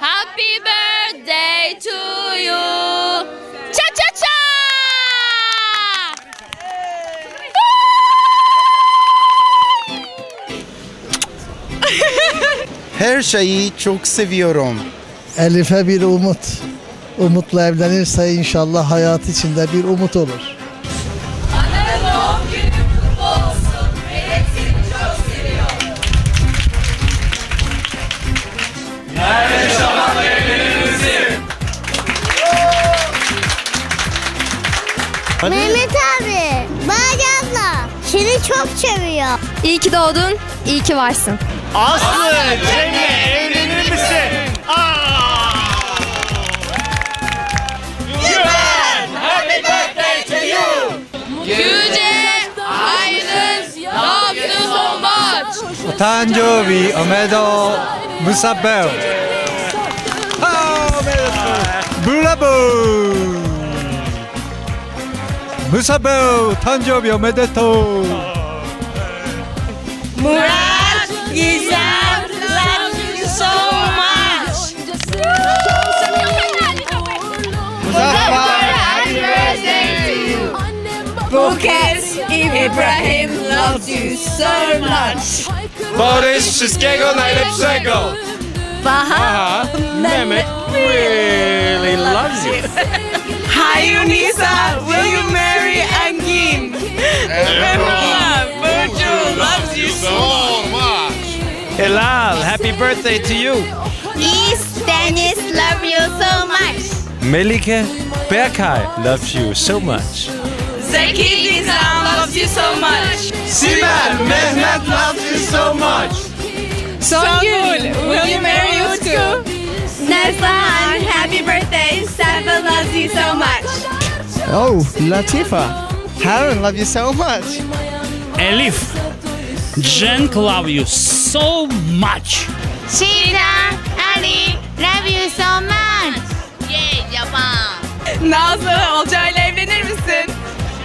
Happy birthday to you. Cha cha cha. Her şeyi çok seviyorum. Elif'e bir umut. Umutla evlenirse inşallah hayat içinde bir umut olur. Hadi. Mehmet abi, Bari abla seni çok seviyor. İyi ki doğdun, iyi ki varsın. Aslı, Cemre evlenir misin? Tanjobi, Omedo, Musabel. Oh, Bravo! ムサベルあーおめでとうブラボームサベル誕生日おめでとう Murat, Gizem, love you so much. Buket, Ibrahim loves you so much. Barış wszystkiego najlepszego! Aha, Mehmet really loves you. Hayunisa, will you Helal, happy birthday to you. East Dennis love you so much. Melike Berkay loves you so much. Zeki Gizem loves you so much. Sibel Mehmet loves you so much. Songül, will you marry Utku? Nesan, happy birthday. Safa loves you so much. Oh, Latifa. Harun love you so much. Elif, Jen love you so much. Sheila, Ali love you so much. Yay, Japan. Nazlı, Olcay'la evlenir misin?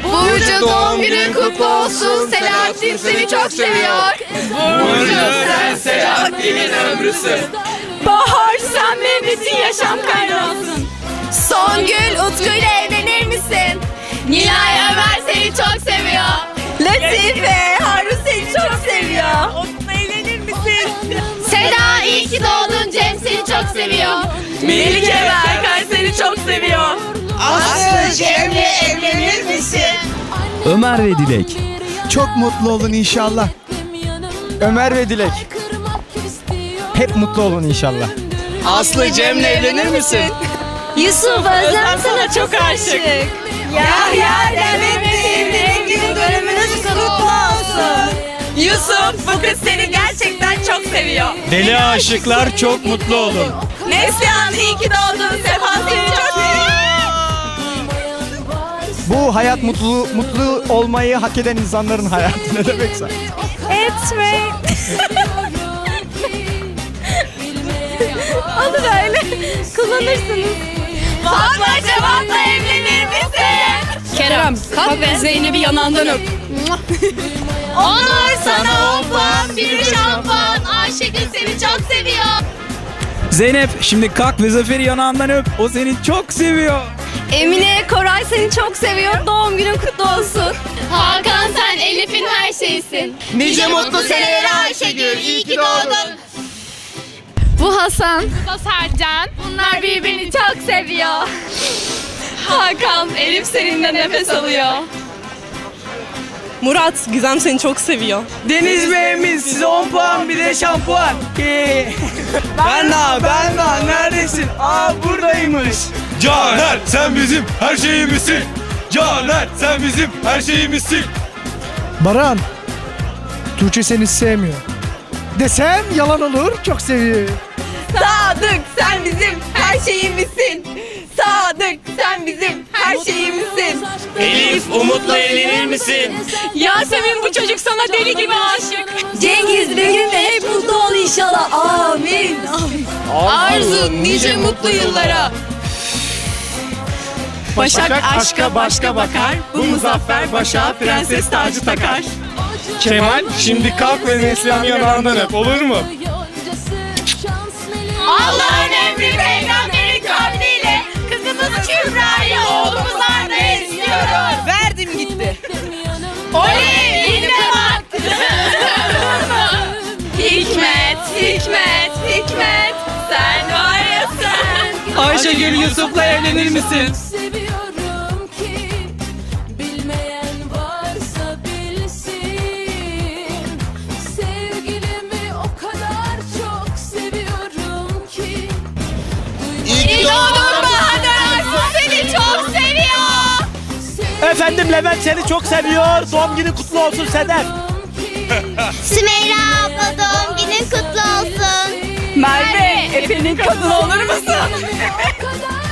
Burcu doğum günün kutlu olsun. Selahattin seni çok seviyor. Burcu sen Selahattin'in ömrüsün. Bahar, sen benim için yaşam kaynağısın. Songül Utku ile evlenir misin? Nilay Ömer seni çok seviyor. Latife, Seda iyi ki doğdun. Cem seni çok seviyor. Melike Berkay seni çok seviyor. Aslı Cem'le evlenir misin? Ömer ve Dilek Çok mutlu olun inşallah. Ömer ve Dilek. Hep mutlu olun inşallah. Aslı Cem'le evlenir misin? Yusuf Özlem sana çok aşık. Yahya Demet'le evlilik yıl dönümünüz kutlu olsun. Yusuf bu kız seni gerçekten çok seviyor. Deli aşıklar çok mutlu olun. Neslihan iyi ki doğdun. Sefa seni çok. Bu hayat mutlu mutlu olmayı hak eden insanların hayatı ne demekse. Etme. Olur öyle. Kullanırsınız. Fatma Cevat'la evlenir misin? Kerem kalk ve Zeynep'i yanağından öp. Onur sana on puan, bir şampuan. Ayşegül seni çok seviyor. Zeynep şimdi kalk ve Zafer'i yanağından öp o seni çok seviyor Emine Koray seni çok seviyor. Doğum günün kutlu olsun. Hakan sen Elif'in her şeysin. Nice mutlu senelere Ayşegül. İyi ki doğdun. Bu Hasan. Bu Sercan. Bunlar birbirini çok seviyor. Hakan, Elif seninle nefes alıyor. Murat, Gizem seni çok seviyor. Deniz Bey'imiz size 10 puan bir de şampuan. Berna, Berna neredesin? Aa buradaymış. Caner sen bizim her şeyimizsin. Caner sen bizim her şeyimizsin. Baran. Tuğçe seni sevmiyor. Desem yalan olur. Çok seviyor. Sadık, sen bizim her şeyimizsin. Sadık, sen bizim her şeyimizsin. Elif Umut'la evlenir misin? Yasemin bu çocuk sana deli gibi aşık. Cengiz bir gün de hep mutlu ol inşallah. Amin. Arzu nice mutlu yıllara. Başak aşka başka bakar. Bu muzaffer başa prenses tacı takar. Kemal şimdi kalk ve Neslihan'ın yanağından öp olur mu? Bak. hikmet, hikmet, Ayşegül Yusuf'la evlenir misin? Seviyorum ki bilmeyen varsa bilsin. Sevgilimi o kadar çok seviyorum ki. İyi Doğdun Bahadır. Seni çok seviyor. Efendim Levent seni çok seviyor. Doğum günün kutlu olsun Sedef. Sümeyra abla doğum günün kutlu olsun. Merve, Efe'nin kadını olur musun?